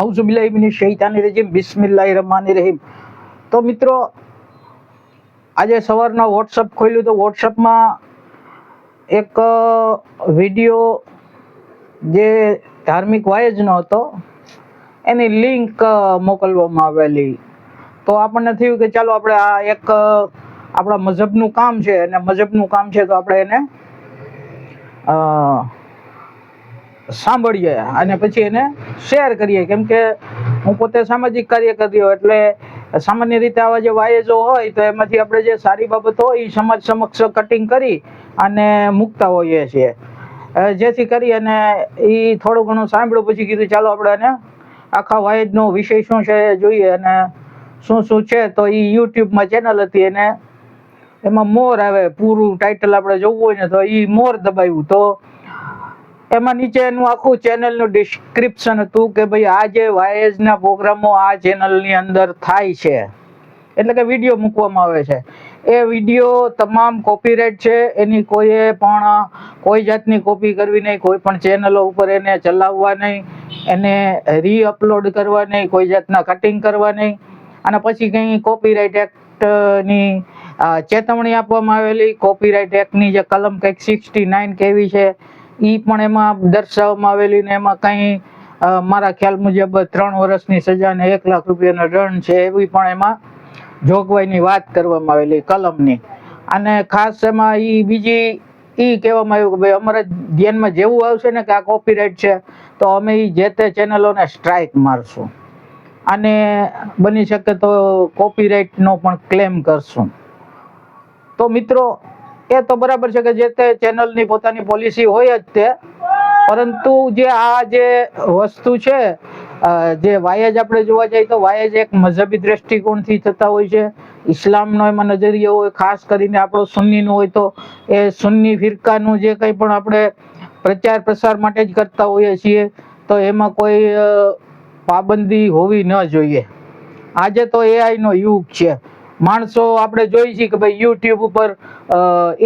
આઉઝુબિલ્લાહિમિની શૈતાની રજીમ તો મિત્રો, આજે સવારના વોટ્સઅપ ખોલ્યું તો વોટ્સઅપમાં એક વીડિયો જે ધાર્મિક વાયજનો હતો, એની લિંક મોકલવામાં આવેલી. તો આપણને થયું કે ચાલો આપણે આ એક આપણા મઝહબનું કામ છે, અને મઝહબનું કામ છે તો આપણે એને સાંભળીએ અને પછી એને શેર કરીએ. કેમ કે હું પોતે સામાજિક કાર્યકરી હોઉં એટલે સામાન્ય રીતે આવા જે વાયજો હોય, તો એમાંથી આપણે જે સારી બાબતો હોય એ સમાજ સમક્ષ કટિંગ કરી અને મૂકતા હોઈએ છીએ. જેથી કરી અને એ થોડું ઘણું સાંભળ્યું, પછી કીધું, ચાલો આપણે એને આખા વાયજનો વિષય શું છે જોઈએ અને શું શું છે. તો એ યુટ્યુબમાં ચેનલ હતી એને, એમાં મોર આવે, પૂરું ટાઇટલ આપણે જોવું હોય ને, તો એ મોર દબાવ્યું. તો એમાં નીચે એનું આખું ચેનલનું ડિસ્ક્રિપ્શન હતું કે ભાઈ આ જે વાયસના પ્રોગ્રામો આ ચેનલની અંદર થાય છે. એટલે કે વીડિયો મૂકવામાં આવે છે. એ વીડિયો તમામ કોપીરાઇટ છે. એની કોઈએ પણ કોઈ જાતની કોપી કરવી નહીં, કોઈ પણ ચેનલો ઉપર એને ચલાવવા નહીં, એને રીઅપલોડ કરવા નહીં, કોઈ જાતના કટિંગ કરવા નહીં. અને પછી કંઈ કોપીરાઇટ એક્ટની ચેતવણી આપવામાં આવેલી. કોપીરાઇટ એક્ટની જે કલમ કંઈક સિક્સટી નાઇન કેવી છે એ પણ એમાં દર્શાવવામાં આવેલી ને એમાં કંઈ મારા ખ્યાલ મુજબ ત્રણ વર્ષની સજા ને એક લાખ રૂપિયાનો દંડ છે એવી પણ એમાં જોગવાઈની વાત કરવામાં આવેલી કલમની. અને ખાસ એમાં એ બીજી એ કહેવામાં આવ્યું કે ભાઈ અમારા ધ્યાનમાં જેવું આવશે ને કે આ કોપીરાઇટ છે, તો અમે ઈ જે તે ચેનલોને સ્ટ્રાઇક મારશું. અને બની શકે તો કોપીરાઇટનો પણ ક્લેમ કરશું. તો મિત્રો એ તો બરાબર છે કે જે તે ચેનલની પોતાની પોલિસી હોય જ તે. પરંતુ જે આ જે વસ્તુ છે જે વાયજ આપણે જોવા જઈએ તો વાયજ એક મذહબી દ્રષ્ટિકોણથી થતા હોય છે. ઇસ્લામનો એમાં નજરિયો હોય, ખાસ કરીને આપણો સુન્નીનો હોય તો એ સુન્ની ફિરકાનું જે કંઈ પણ આપણે પ્રચાર પ્રસાર માટે જ કરતા હોઈએ છીએ, તો એમાં કોઈ પાબંદી હોવી ન જોઈએ. આજે તો એઆઈ નો યુગ છે. માણસો આપણે જોઈ છીએ કે ભાઈ યુટ્યુબ ઉપર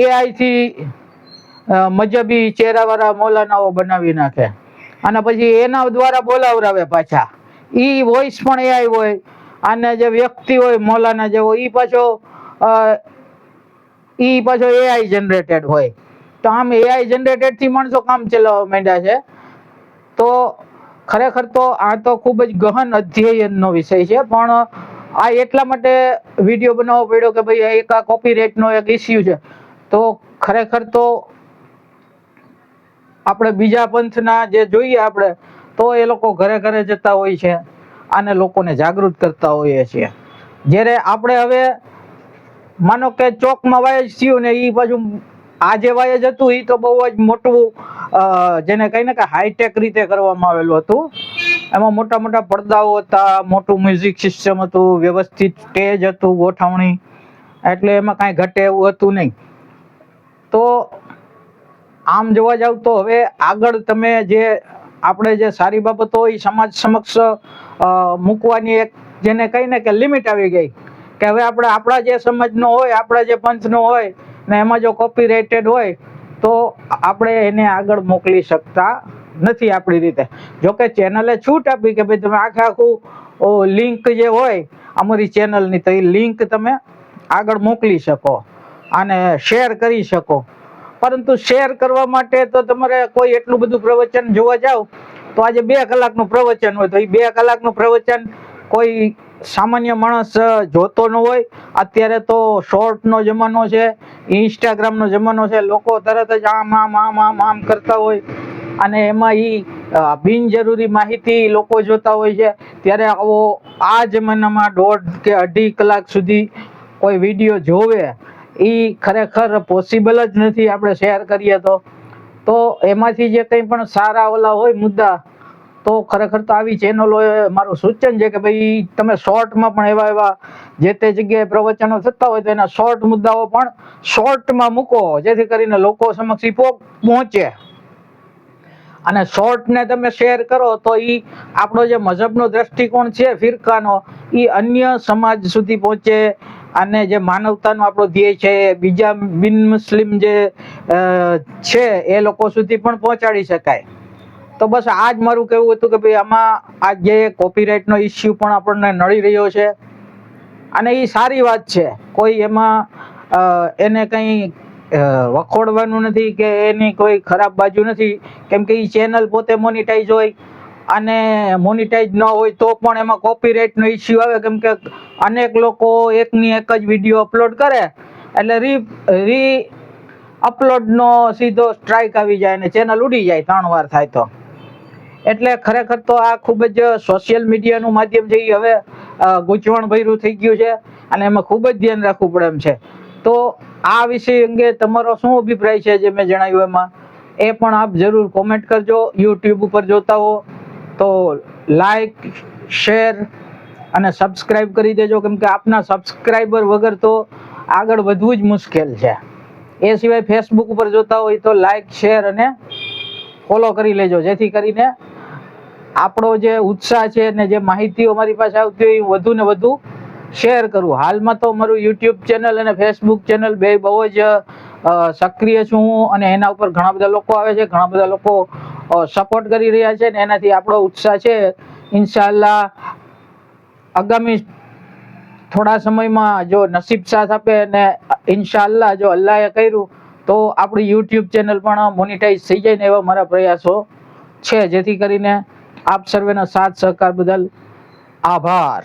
એઆઈથી મજબી ચહેરાવાળા મોલાનાઓ બનાવી નાખે. અને પછી એના દ્વારા બોલાવરાવે પાછા. એ વોઇસ પણ એઆઈ હોય, અને જે વ્યક્તિ હોય, મોલાના જેવો એ પાછો એ પાછો એઆઈ જનરેટેડ હોય. તો આમ એઆઈ જનરેટેડથી માણસો કામ ચલાવવા માંડ્યા છે. તો ખરેખર તો આ તો ખૂબ જ ગહન અધ્યયનનો વિષય છે, પણ આ એટલા માટે વીડિયો બનાવવો પડ્યો કે ભાઈ એક આ કોપીરાઇટનો એક ઇસ્યુ છે. તો ખરેખર તો આપણે બીજા પંથના જે જોઈએ આપણે, તો એ લોકો ઘરે ઘરે જતા હોય છે. અને લોકોને જાગૃત કરતા હોઈએ છીએ. જ્યારે આપણે હવે માનો કે ચોકમાં વાયજ થયું ને એ પાછું આ જે વાયજ હતું એ તો બહુ જ મોટું જેને કહીને કે હાઈટેક રીતે કરવામાં આવેલું હતું. એમાં મોટા મોટા પડદાઓ હતા, મોટું મ્યુઝિક સિસ્ટમ હતું, વ્યવસ્થિત સ્ટેજ હતું, ગોઠવણી. એટલે એમાં કાંઈ ઘટે એવું હતું નહીં. તો આમ જોવા જાવ તો હવે આગળ તમે જે આપણે જે સારી બાબતો એ સમાજ સમક્ષ મૂકવાની એક જેને કહીને કે લિમિટ આવી ગઈ. કે હવે આપણે આપણા જે સમાજનો હોય, આપણા જે પંથનો હોય ને એમાં જો કોપીરાઇટેડ હોય, તો આપણે એને આગળ મોકલી શકતા નથી આપણી રીતે. જોકે ચેનલે છૂટ આપી કે ભાઈ તમે આખે આખું લિંક જે હોય, અમારી ચેનલની તો એ લિંક તમે આગળ મોકલી શકો અને શેર કરી શકો. પરંતુ શેર કરવા માટે તો તમારે કોઈ એટલું બધું પ્રવચન જોવા જાવ, તો આજે બે કલાકનું પ્રવચન હોય, તો એ બે કલાકનું પ્રવચન કોઈ સામાન્ય માણસ જોતો ન હોય. અત્યારે તો શોર્ટનો જમાનો છે ઇન્સ્ટાગ્રામનો જમાનો છે, લોકો તરત જ આમ આમ આમ આમ આમ કરતા હોય. અને એમાં એ બિનજરૂરી માહિતી લોકો જોતા હોય છે. ત્યારે આવો, આ જમાનામાં દોઢ કે અઢી કલાક સુધી કોઈ વીડિયો જોવે એ ખરેખર પોસિબલ જ નથી આપણે શેર કરીએ તો. તો એમાંથી જે કંઈ પણ સારા ઓલા હોય મુદ્દા, તો ખરેખર તો આવી ચેનલો મારું સૂચન છે કે ભાઈ તમે શોર્ટમાં પણ એવા એવા જે તે જગ્યાએ પ્રવચનો થતા હોય તો એના શોર્ટ મુદ્દાઓ પણ શોર્ટમાં મૂકો, જેથી કરીને લોકો સમક્ષ પહોંચે. અને શોર્ટને તમે શેર કરો તો એ આપણો જે મજહબનો દ્રષ્ટિકોણ છે, ફિરકાનો એ અન્ય સમાજ સુધી પહોંચે અને જે માનવતાનો આપણો ધ્યેય છે એ બીજા બિન મુસ્લિમ જે છે, એ લોકો સુધી પણ પહોંચાડી શકાય. તો બસ આ જ મારું કહેવું હતું કે ભાઈ, આમાં આ જે કોપીરાઇટનો ઇસ્યુ પણ આપણને નડી રહ્યો છે. અને એ સારી વાત છે. કોઈ એમાં એને કંઈ વખોડવાનું નથી કે એની કોઈ ખરાબ બાજુ નથી. કેમ કે એ ચેનલ પોતે મોનિટાઈઝ હોય અને મોનિટાઈઝ ન હોય તો પણ એમાં કોપીરાઇટનો ઇસ્યુ આવે. કેમ કે અનેક લોકો એકની એક જ વીડિયો અપલોડ કરે એટલે રી રી અપલોડનો સીધો સ્ટ્રાઇક આવી જાય અને ચેનલ ઉડી જાય ત્રણ વાર થાય તો. એટલે ખરેખર તો આ ખૂબ જ સોશિયલ મીડિયાનું માધ્યમ છે એ હવે ગૂંચવણ ભર્યું થઈ ગયું છે અને એમાં ખૂબ જ ધ્યાન રાખવું પડે એમ છે. તો આ વિષય અંગે તમારો શું અભિપ્રાય છે જે મેં જણાવ્યું એમાં? એ પણ આપ જરૂર કોમેન્ટ કરજો. યુટ્યુબ ઉપર જોતા હો. તો લાઈક શેર અને સબસ્ક્રાઇબ કરી દેજો. કેમ કે આપના સબસ્ક્રાઇબર વગર તો આગળ વધવું જ મુશ્કેલ છે. એ સિવાય ફેસબુક ઉપર જોતા હોય તો લાઈક શેર અને ફોલો કરી લેજો. જેથી કરીને આપણો જે ઉત્સાહ છે ને જે માહિતીઓ અમારી પાસે આવતી હોય એ વધુ ને વધુ શેર કરું. હાલમાં તો મારું યુટ્યુબ ચેનલ અને ફેસબુક ચેનલ બે બહુ જ સક્રિય છું હું અને એના ઉપર ઘણા બધા લોકો આવે છે. ઘણા બધા લોકો સપોર્ટ કરી રહ્યા છે ને એનાથી આપણો ઉત્સાહ છે. ઇન્શાલ્લાહ આગામી થોડા સમયમાં જો નસીબ સાથ આપે અને ઇન્શાલ્લાહ જો અલ્લાહે કર્યું, તો આપણી યુટ્યુબ ચેનલ પણ મોનિટાઈઝ થઈ જાય ને એવા મારા પ્રયાસો છે. જેથી કરીને આપ સર્વેના સાથ સહકાર બદલ આભાર.